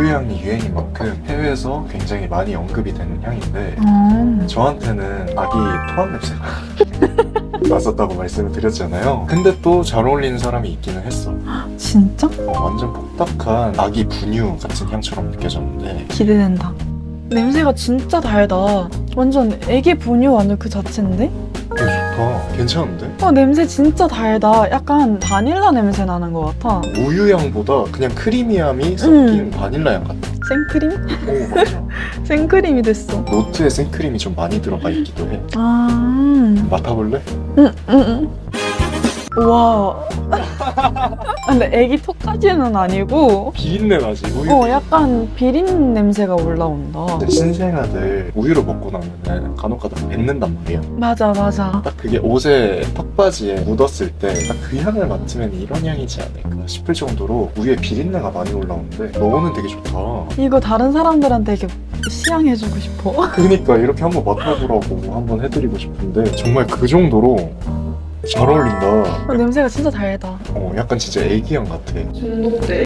우유향이 유행인 만큼 해외에서 굉장히 많이 언급이 되는 향인데 아, 저한테는 아기 토한 냄새가 났었다고 말씀을 드렸잖아요. 근데 또 잘 어울리는 사람이 있기는 했어. 진짜? 어, 완전 복닥한 아기 분유 같은 향처럼 느껴졌는데 기대된다. 냄새가 진짜 달다. 완전 애기 분유 완전 그 자체인데? 좋다. 괜찮은데? 어, 냄새 진짜 달다. 약간 바닐라 냄새 나는 것 같아. 우유향보다 그냥 크리미함이 섞인 음. 바닐라 향 같아. 생크림? 오 맞아. 생크림이 됐어. 노트에 생크림이 좀 많이 들어가 있기도 해. 아, 맡아볼래? 응, 응, 응. 우와. 근데 애기 턱까지는 아니고, 비린내 나지. 우유. 어, 약간 비린 냄새가 올라온다. 근데 신생아들 우유를 먹고 나면은 간혹가다 뱉는단 말이야. 맞아, 맞아. 딱 그게 옷에 턱바지에 묻었을 때 딱 그 향을 맡으면 이런 향이지 않을까 싶을 정도로 우유에 비린내가 많이 올라오는데 너는 되게 좋다. 이거 다른 사람들한테 이렇게 시향해주고 싶어. 그러니까 이렇게 한번 맡아보라고 한번 해드리고 싶은데 정말 그 정도로 잘 어울린다. 어, 냄새가 진짜 달다. 어, 약간 진짜 애기향 같아. 중독돼.